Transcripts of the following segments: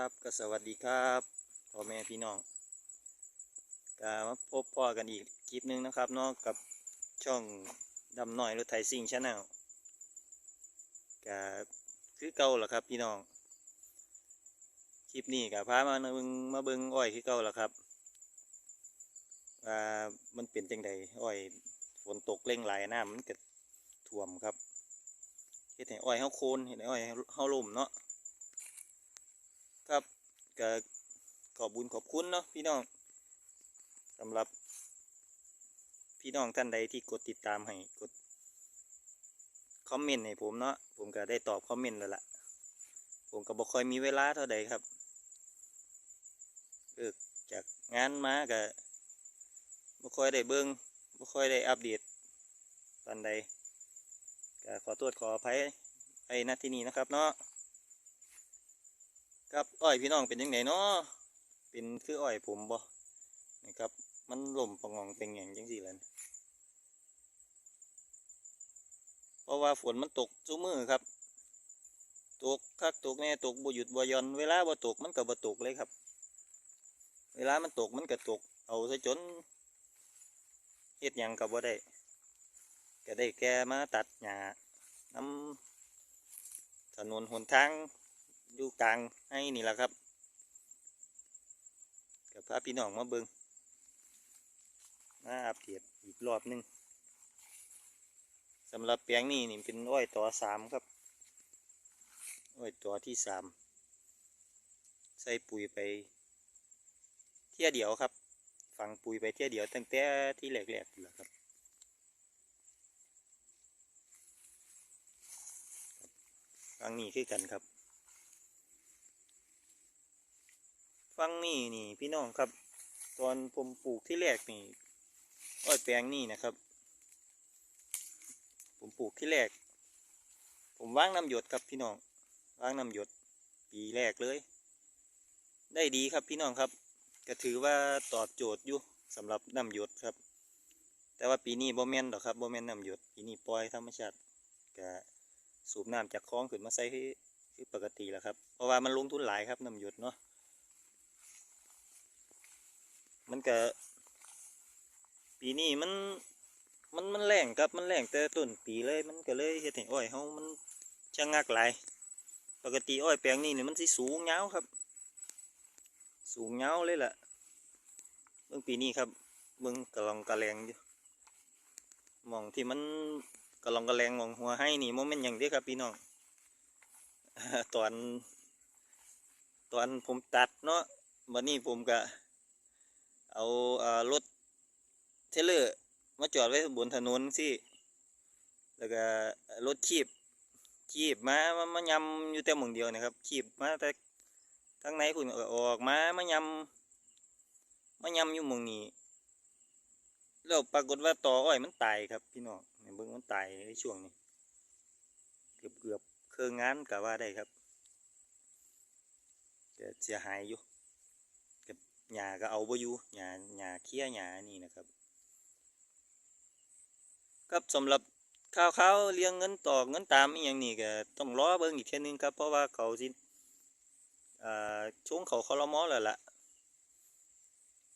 ครับก็สวัสดีครับพ่อแม่พี่น้องก็มาพบพ่อกันอีกคลิปหนึงนะครับนาะกับช่องดำหน่อยรถไถซิ่งชาแนลก็คือเก่าแหละครับพี่น้องคลิปนี้ก็พามาเบิงมาเบิงอ้อยคือเก่าแหละครับว่ามันเป็นจังใดอ้อยฝนตกเร่งไหลน้ำมันก็ท่วมครับเฮ็ดให้อ้อยเฮาโคนเฮ็ดให้อ้อยเฮาล่มเนาะ ครับก็ขอบบุญขอบคุณเนาะพี่น้องสำหรับพี่น้องท่านใดที่กดติดตามให้กดคอมเมนต์ให้ผมเนาะผมก็ได้ตอบคอมเมนต์แล้วล่ะ ผมก็บ่ค่อยมีเวลาเท่าใดครับเลิกจากงานมาก็บ่ค่อยได้เบิ่งบ่ค่อยได้อัปเดตปานใดก็ขอโทษขออภัยไอ้ณที่นี้นะครับเนาะ ครับอ้อยพี่น้องเป็นยังไงเนาะเป็นคืออ้อยผมบ่นะครับ มันหล่มปะงองเป็นอย่างจังสี่และเพราะว่าฝนมันตกจุมือครับ ตกคักตกแน่ตกบ่หยุดบ่ย่อนเวลาบ่ตกมันก็บ่ตกเลยครับ เวลามันตกมันก็ตก เอาซะจนเฮ็ดหยังก็บ่ได้ก็ได้แก่มาตัดหญ้าน้ำถนนหนทาง อยู่กลางให้นี่แหละครับกับพาพี่น้องมาเบิงมาอัปเดตอีกรอบหนึงสำหรับแปลงนี้นี่เป็นอ้อยต่อสามครับ อ้อยต่อที่สามใส่ปุ๋ยไป เที่ยเดียวครับ ฝังปุ๋ยไปเที่ยเดียวตั้งแต่ที่แรกๆอยู่แล้วครับฟังนี่คือกันครับ ฟัง นี่นี่พี่น้องครับ ตอนผมปลูกที่แรกนี่อ้อยแปลงนี่นะครับ ผมปลูกที่แรก ผมว่างน้ำหยดครับพี่น้องว่างน้ำหยด ปีแรกเลย ได้ดีครับพี่น้องครับ ก็ถือว่าตอบโจทย์อยู่สำหรับน้ำหยดครับ แต่ว่าปีนี้โบแม่นดอกครับโบแมนน้ำหยดปีนี้ปล่อยธรรมชาติก็สูบน้ำจากคลองขึ้นมาใส่คือคือปกติแล้วครับ เพราะว่ามันลงทุนหลายครับน้ำหยดเนาะ มันก็ปีนี้มันมันมันแรงครับมันแรงแต่ต้นปีเลยมันก็เลยเฮ็ดให้อ้อยเฮามันชะงักหลายปกติอ้อยแปลงนี้เนี่ยมันสิสูงยาวครับ สูงยาวเลยล่ะเบิ่งปีนี้ครับเบิ่งกระลองกระแรงอยู่มองที่มันกระลองกระแรงมองหัวให้นี่โมเมนต์อย่างเดียวครับพี่น้องตอนตอนผมตัดเนาะวันนี้ผมก็ เอาอ่อรถเทรลเลอร์มาจอดไว้บนถนนสิแล้วก็รถขีบขีบมามามายำอยู่แต่หมองเดียวนะครับขีบมาแต่ทั้งในคุณออกมามายำมายำอยู่หมองนี้แล้วปรากฏว่าตออ้อยมันตายครับ พี่น้องเนี่ยเบิ่งมันตายในช่วงนี้ เกือบเกือบเครื่องงานก็ว่าได้ครับแต่เสียหายอยู่ หญ้าก็เอาบ่อยู่หญ้าหญ้าเคี้ยหญ้านี่นะครับครับสำหรับข่าวข่าวๆเรียงเงินต่อเงินตามอย่างนี้ก็ต้องรอเบิ่งอีกเทื่อนึงครับเพราะว่าเขาสิช่วงเขาคอรมอแล้วล่ะ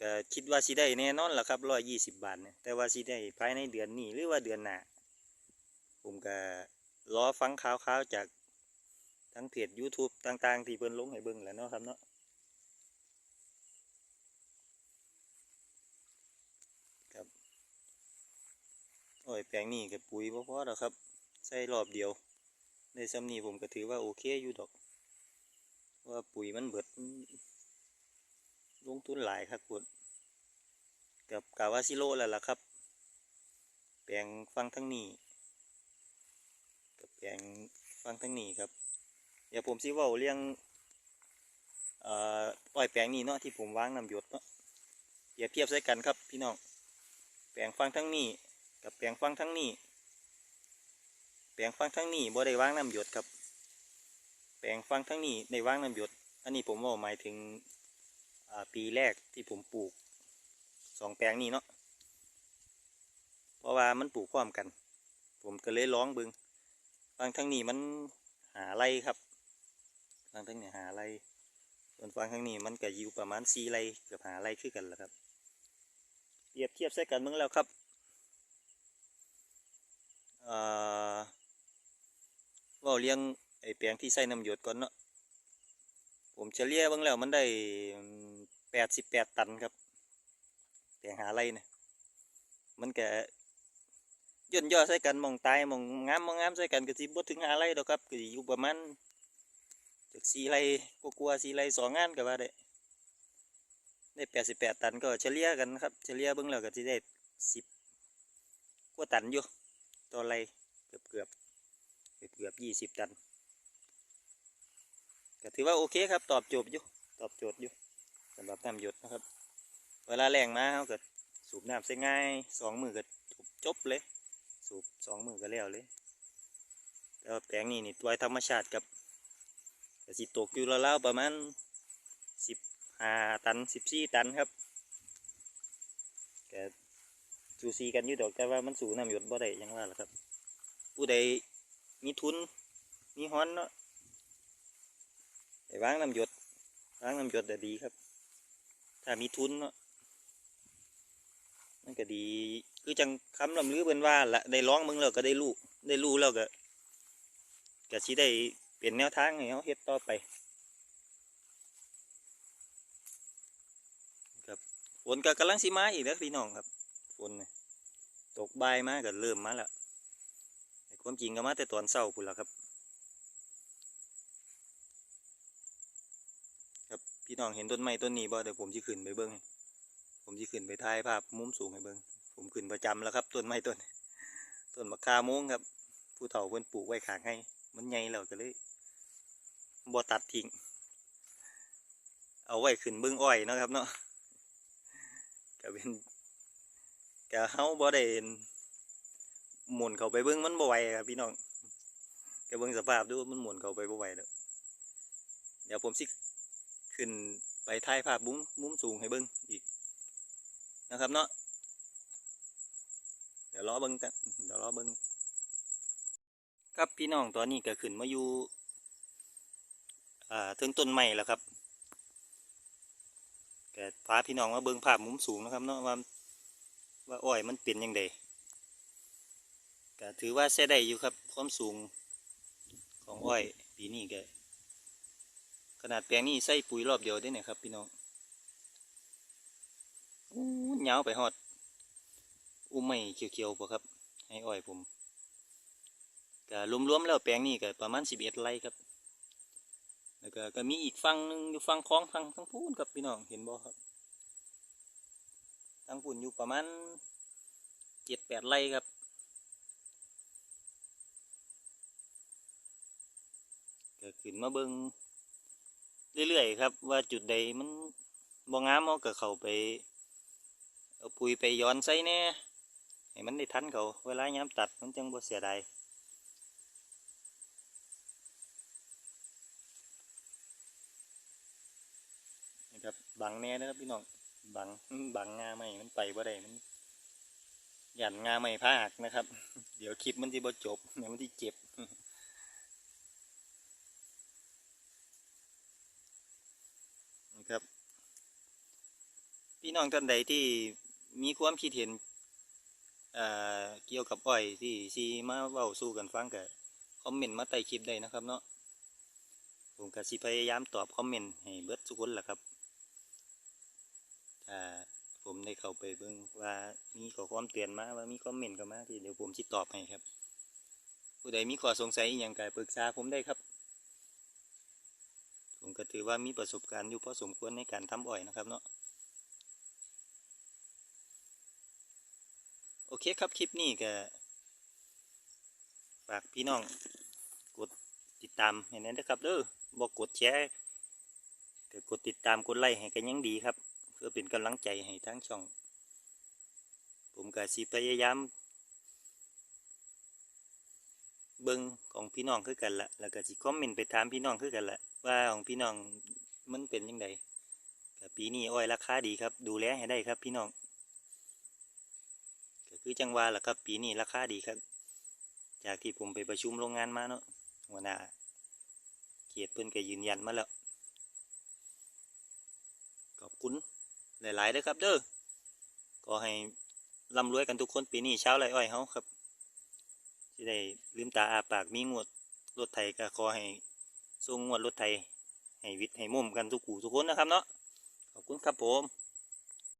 ก็คิดว่าสิได้แน่นอนล่ะครับร้อยยี่สิบบาทเนี่ยแต่ว่าสิได้ภายในเดือนนี้หรือว่าเดือนหน้าผมก็รอฟังข่าวๆจากทั้งเพจ YouTube ต่างๆ ที่เพิ่นลงให้เบิ่งแล้วเนาะครับเนาะ โอ้ยแปลงนี้กับปุ๋ยบ่พอดอกครับ ใส่รอบเดียวในซ้ำนี้ผมก็ถือว่าโอเคอยู่ดอก ว่าปุ๋ยมันเบิด ลงทุนหลายครับคุณกับกาวาซิโลแล้วล่ะครับ แปลงฟังทั้งนี้กับแปลงฟังทั้งนี้ครับ เดี๋ยวผมสิว้าเรื่องเอ่ออ้อยแปลงนี้เนาะที่ผมวางน้ำหยดเนาะเปรียบเทียบใส่กันครับพี่น้องแปลงฟังทั้งนี้ กับแปลงฟังทั้งนี้ แปลงฟังทั้งนี้บ่ได้วางน้ำหยดครับ แปลงฟังทั้งนี้ได้วางน้ำหยด อันนี้ผมว่าหมายถึงปีแรกที่ผมปลูกสองแปลงนี้เนาะ เพราะว่ามันปลูกพร้อมกัน ผมก็เลยร้องเบิงฟังทั้งนี้มันหาไรครับฟังทั้งนี้หาไรต้นฟางข้งนี้มันก็อยู่ประมาณสี่ไรเกือบหาไร่คือกันแหละครับเปรียบเทียบใส่กันเมื่อแล้วครับเอ่อ เว่าเลี้ยงไอ้แปลงที่ใส่น้ำหยดก่อนเนาะผมเฉลี่ยเบิ่งแล้วมันได้แปดสิบแปดตันครับแปลงหาไรเนี่ยมันแกย่นย่อใส่กันมองตายมองงามมองงามใส่กันก็สิบ่ถึงหาไรดอกครับก็อยู่ประมาณจากสี่ไร่กลัวๆสี่ไร่สองงานก็ว่าได้ได้แปดสิบแปดตันก็เฉลี่ยกันครับเฉลี่ยเบิ่งแล้วก็จะได้สิบกว่าตันอยู่ต่อไร่เกือบเกือบ เกือบยี่สิบตันก็ถือว่าโอเคครับ ตอบโจทย์อยู่ ตอบโจทย์อยู่สำหรับน้ำหยดนะครับ เวลาแรงมาเขาก็สูบน้ำใส่ง่ายสองมือก็จบจบเลย สูบสองมือก็แล้วเลยแต่ว่าแปลงนี้นี่ตัวธรรมชาติครับกสิตกอยู่ราวๆประมาณสิบห้าตันสิบสี่ตันครับแก็สูสีกันอยู่ดอกแต่ว่ามันสูน้ำหยดบ่ได้ยังว่าล่ะครับ ผู้ใด มีทุน มีฮ้อนเนาะไปวางน้ำหยดวางน้ำหยดแต่ดีครับ ถ้ามีทุนเนาะมันก็ดี คือจังคำลำลือเป็นว่าละได้ร้องมึงแล้วก็ได้รู้ได้รู้แล้วก็ก็สิได้เปลี่ยนแนวทางให้เขาเฮ็ดต่อไปครับฝนก็กำลังสิมาอีกแล้วพี่น้องครับฝนตกบ่ายมาก็เริ่มมาแล้ว ความจริงก็มาแต่ตอนเช้าพุ่นละครับ ครับพี่น้องเห็นต้นไม้ต้นนี้บ่เดี๋ยวผมจะขึ้นไปเบิ้งผมจะขึ้นไปถ่ายภาพมุมสูงให้เบิ้งผมขึ้นประจำแล้วครับต้นไม้ต้นต้นมะขามม้งครับ ผู้เฒ่าเพิ่นปลูกไว้ขางให้ มันใหญ่แล้วก็เลยบ่ตัดทิ้งเอาไว้ขึ้นเบื้องอ้อยเนาะครับเนาะก็เป็นก็เฮาบ่ได้ หมุนเข้าไปเบิ่งมันบ่ไหวครับพี่น้องแกเบิ่งสภาพดูมันหมุนเข้าไปบ่ไหวแล้วเดี๋ยวผมสิขึ้นไปถ่ายภาพมุมมุมสูงให้เบิ่งอีกนะครับเนาะเดี๋ยวรอเบิ่งกันเดี๋ยวรอเบิ่งครับพี่น้องตอนนี้ก็ขึ้นมาอยู่อ่าถึงต้นไม้แล้วครับแก็พาพี่น้องมาเบิ่งภาพมุมสูงนะครับเนาะว่าว่าอ้อยมันเป็นยังไง ก็ถือว่าใช้ได้อยู่ครับ ความสูงของอ้อยปีนี้ก็ขนาดแปลงนี้ใส่ปุ๋ยรอบเดียวได้เนี่ยครับ พี่น้องอู้เหวไปฮอด อุ้มไม่เขียวๆพอครับ ให้อ้อยผมก็รวมๆแล้วแปลงนี้ก็ประมาณสิบเอ็ดไร่ครับ แล้วก็ก็มีอีกฝั่งหนึงอยู่ฝั่งคลองทางทั้งพูนครับพี่น้องเห็นบ่ครับทางพูนอยู่ประมาณเจ็ดแปดไร่ครับ ขึ้นมาเบิงเรื่อยๆครับ ว่าจุดใดมันบ่งามเราก็เข้าไปเอาปุ๋ยไปย้อนใส่แหน่ให้มันได้ทันเขาเวลายามตัดมันจังบ่เสียดายนะครับบังแน่นะครับพี่น้องบังบังงาไม่มันไปบ่ได้มันหยันงาไม่พาหักนะครับ เดี๋ยวคลิปมันที่บ่จบเดี๋ยวมันที่เจ็บ พี่น้องท่านใดที่มีความคิดเห็นเเกี่ยวกับอ้อยที่ซีมาเว้าสู้กันฟังก็คอมเมนต์มาใต้คลิปได้นะครับเนาะผมก็สิพยายามตอบคอมเมนต์ให้เบิดทุกคนแหะครับถ้าผมได้เข้าไปเบิ่งว่ามีข้อความเตือนมาว่ามีคอมเมนต์เข้ามาที่เดี๋ยวผมสิตอบให้ครับ ผู้ใดมีข้อสงสัยอย่างก็ปรึกษาผมได้ครับ ผมก็ถือว่ามีประสบการณ์อยู่พอสมควรในการทำอ้อยนะครับเนาะ โอเคครับคลิปนี้ก็ฝากพี่น้องกดติดตามให้แน่นะครับเด้อบอกกดแชร์ก็กดติดตามกดไลค์ให้กันยังดีครับ เพื่อเป็นกำลังใจให้ทั้งช่อง ผมก็สิพยายามเบิ่งของพี่น้องคือกันละแล้วก็สิคอมเมนต์ไปถามพี่น้องคือกันละว่าของพี่น้องมันเป็นยังไงก็ปีนี้อ้อยราคาดีครับ ดูแลให้ได้ครับพี่น้อง คือจังหวาล่ะครับ ปีนี้ราคาดีครับ จากที่ผมไปประชุมโรงงานมาเนาะหัวหน้าเขตเพิ่อนก็ยืนยันมาแล้ว ขอบคุณหลายๆเด้อครับ เด้อก็ให้ร่ำรวยกันทุกคนปีนี้เช้าไรอ้อยเฮาครับสิได้ลืมตาอาปากมีงวดรถไถก็ขอให้ส่งงวดรถไถให้วิทย์ให้มุมกันทุกกูทุกคนนะครับเนาะขอบคุณครับผม